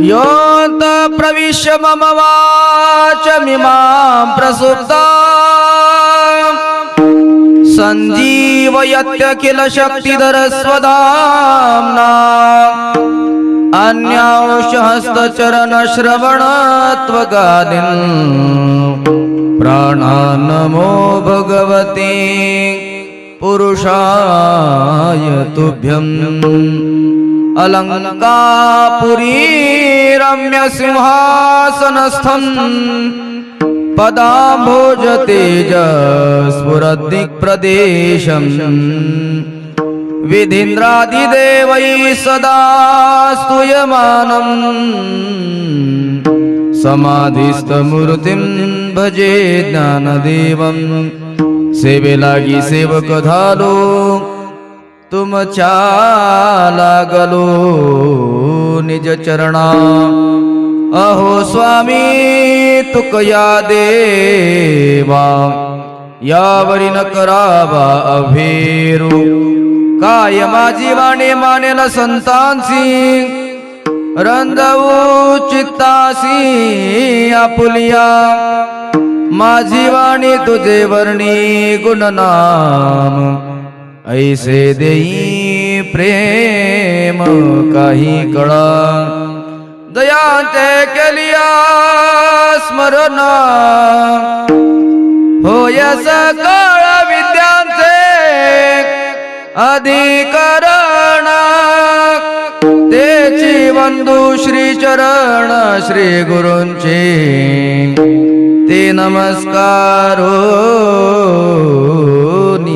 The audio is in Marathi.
योऽन्त प्रविश्य मम वाचमिमां प्रसुप्ता। सञ्जीवयत्य किल शक्तिधरस्वदाम्ना अन्यांशहस्तचरणश्रवणत्वगादिन्। प्राणान्नमो भगवते। पुरुषाय तुभ्यम् अलङ्कापुरी रम्यसिंहासनस्थम् पदाम्भोजतेजस्फुरद्दिक्प्रदेशम् विधीन्द्रादिदेवैः सदा स्तूयमानम्। समाधिस्थमूर्तिं भजे ज्ञानदेवम्। सेवे लागि सेवक तुमच्या लागलो निज चरणा। अहो स्वामी तुकया देवा यावरी न करावा अभेरू। काय माझी वाणी मानेल संतांसी रंगवू चित्तासी आपुलिया। माझी वाणी तुझे वर्णी गुणनाम। ऐसे देई प्रेम काही कळा दयांचे केलिया स्मरण। होय सकळ विद्यांचे अधिकरण। तेची बंधू श्री चरण श्री गुरूंचे। ते नमस्कारो।